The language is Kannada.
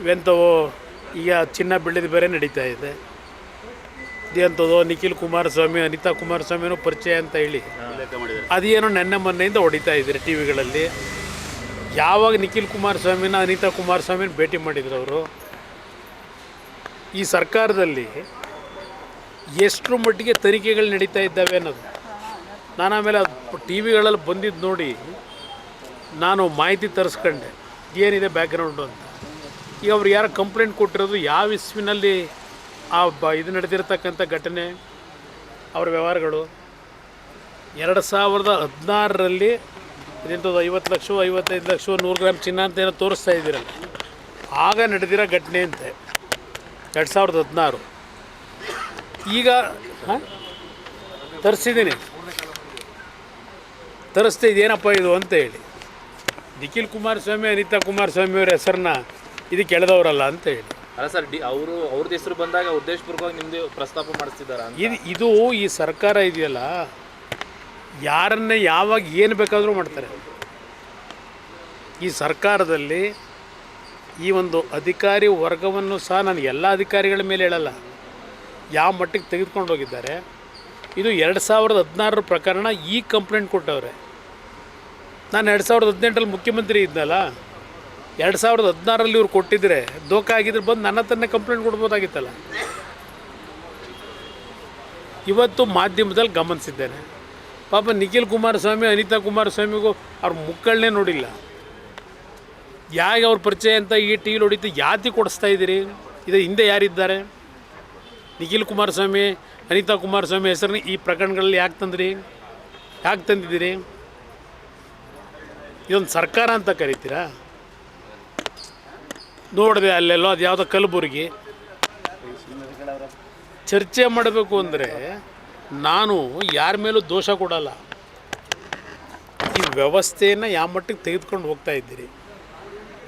ಇವೆಂಥವು ಈಗ ಚಿನ್ನ ಬೆಳ್ಳಿದ ಬೇರೆ ನಡೀತಾ ಇದೆ. ಇದೆಂಥದ್ದು ನಿಖಿಲ್ ಕುಮಾರಸ್ವಾಮಿ, ಅನಿತಾ ಕುಮಾರಸ್ವಾಮಿನೂ ಪರಿಚಯ ಅಂತ ಹೇಳಿ. ಅದೇನು ನೆನ್ನೆ ಮೊನ್ನೆಯಿಂದ ಹೊಡಿತಾ ಇದ್ದಾರೆ ಟಿ ವಿಗಳಲ್ಲಿ. ಯಾವಾಗ ನಿಖಿಲ್ ಕುಮಾರಸ್ವಾಮಿನ, ಅನಿತಾ ಕುಮಾರಸ್ವಾಮಿನ ಭೇಟಿ ಮಾಡಿದ್ರು ಅವರು? ಈ ಸರ್ಕಾರದಲ್ಲಿ ಎಷ್ಟರ ಮಟ್ಟಿಗೆ ತನಿಖೆಗಳು ನಡೀತಾ ಇದ್ದಾವೆ ಅನ್ನೋದು. ನಾನು ಆಮೇಲೆ ಅದು ಟಿ ವಿಗಳಲ್ಲಿ ಬಂದಿದ್ದು ನೋಡಿ, ನಾನು ಮಾಹಿತಿ ತರಿಸ್ಕೊಂಡೆ. ಏನಿದೆ ಬ್ಯಾಕ್ಗ್ರೌಂಡು ಅಂತ. ಈಗ ಅವ್ರು ಯಾರು ಕಂಪ್ಲೇಂಟ್ ಕೊಟ್ಟಿರೋದು ಯಾವ ಇಸ್ವಿನಲ್ಲಿ ಆ ಬ ಇದು ನಡೆದಿರ್ತಕ್ಕಂಥ ಘಟನೆ, ಅವರ ವ್ಯವಹಾರಗಳು. ಎರಡು ಸಾವಿರದ ಹದಿನಾರರಲ್ಲಿ ಇದೆಂಥದ್ದು ಐವತ್ತು ಲಕ್ಷ ಐವತ್ತೈದು ಲಕ್ಷ ನೂರು ಗ್ರಾಮ್ ಚಿನ್ನ ಅಂತ ಏನೋ ತೋರಿಸ್ತಾ ಇದ್ದೀರಲ್ಲ. ಆಗ ನಡೆದಿರೋ ಘಟನೆ ಅಂತೆ. ಎರಡು ಸಾವಿರದ ಹದಿನಾರು. ಈಗ, ಹಾಂ? ತರಿಸಿದ್ದೀನಿ. ತರಿಸ್ತಾ ಇದು ಅಂತ ಹೇಳಿ. ನಿಖಿಲ್ ಕುಮಾರಸ್ವಾಮಿ, ಅನಿತಾ ಕುಮಾರಸ್ವಾಮಿ ಅವ್ರ ಹೆಸರನ್ನ ಇದಕ್ಕೆ ಕೆಳದವರಲ್ಲ ಅಂತ ಹೇಳಿ. ಅಲ್ಲ ಸರ್ ಡಿ ಅವರು ಅವ್ರದ್ದು ಹೆಸರು ಬಂದಾಗ ಉದ್ದೇಶಪೂರ್ವಕವಾಗಿ ನಿಮ್ದು ಪ್ರಸ್ತಾಪ ಮಾಡಿಸ್ತಿದ್ದಾರೆ ಇದು ಇದು ಈ ಸರ್ಕಾರ ಇದೆಯಲ್ಲ ಯಾರನ್ನ ಯಾವಾಗ ಏನು ಬೇಕಾದರೂ ಮಾಡ್ತಾರೆ. ಈ ಸರ್ಕಾರದಲ್ಲಿ ಈ ಒಂದು ಅಧಿಕಾರಿ ವರ್ಗವನ್ನು ಸಹ ನಾನು ಎಲ್ಲ ಅಧಿಕಾರಿಗಳ ಮೇಲೆ ಹೇಳಲ್ಲ. ಯಾವ ಮಟ್ಟಿಗೆ ತೆಗೆದುಕೊಂಡು ಹೋಗಿದ್ದಾರೆ. ಇದು ಎರಡು ಸಾವಿರದ ಹದಿನಾರರ ಪ್ರಕರಣ ಈ ಕಂಪ್ಲೇಂಟ್ ಕೊಟ್ಟವ್ರೆ. ನಾನು ಎರಡು ಸಾವಿರದ ಹದಿನೆಂಟರಲ್ಲಿ ಮುಖ್ಯಮಂತ್ರಿ ಇದ್ನಲ್ಲ ಎರಡು ಸಾವಿರದ ಹದಿನಾರರಲ್ಲಿ ಇವ್ರು ಕೊಟ್ಟಿದ್ರೆ ದೋಕ ಆಗಿದ್ರೆ ಬಂದು ನನ್ನ ಹತ್ರನೇ ಕಂಪ್ಲೇಂಟ್ ಕೊಡ್ಬೋದಾಗಿತ್ತಲ್ಲ? ಇವತ್ತು ಮಾಧ್ಯಮದಲ್ಲಿ ಗಮನಿಸಿದ್ದೇನೆ. ಪಾಪ ನಿಖಿಲ್ ಕುಮಾರಸ್ವಾಮಿ, ಅನಿತಾ ಕುಮಾರಸ್ವಾಮಿಗೂ ಅವ್ರ ಮುಕ್ಕಳನ್ನೇ ನೋಡಿಲ್ಲ. ಯಾಕೆ ಅವ್ರ ಪರಿಚಯ ಅಂತ ಈ ಟಿ ವಿಲಿ ಹೊಡಿತು ಯಾತಿ ಕೊಡಿಸ್ತಾ ಇದ್ದೀರಿ? ಇದು ಹಿಂದೆ ಯಾರಿದ್ದಾರೆ? ನಿಖಿಲ್ ಕುಮಾರಸ್ವಾಮಿ, ಅನಿತಾ ಕುಮಾರಸ್ವಾಮಿ ಹೆಸರನ್ನ ಈ ಪ್ರಕರಣಗಳಲ್ಲಿ ಯಾಕೆ ತಂದ್ರಿ? ಯಾಕೆ ತಂದಿದ್ದೀರಿ? ಇದೊಂದು ಸರ್ಕಾರ ಅಂತ ಕರಿತೀರಾ? ನೋಡಿದೆ ಅಲ್ಲೆಲ್ಲೋ, ಅದು ಯಾವುದೋ ಕಲಬುರಗಿ. ಚರ್ಚೆ ಮಾಡಬೇಕು ಅಂದರೆ ನಾನು ಯಾರ ಮೇಲೂ ದೋಷ ಕೊಡಲ್ಲ. ಈ ವ್ಯವಸ್ಥೆಯನ್ನು ಯಾವ ಮಟ್ಟಿಗೆ ತೆಗೆದುಕೊಂಡು ಹೋಗ್ತಾ ಇದ್ದೀರಿ?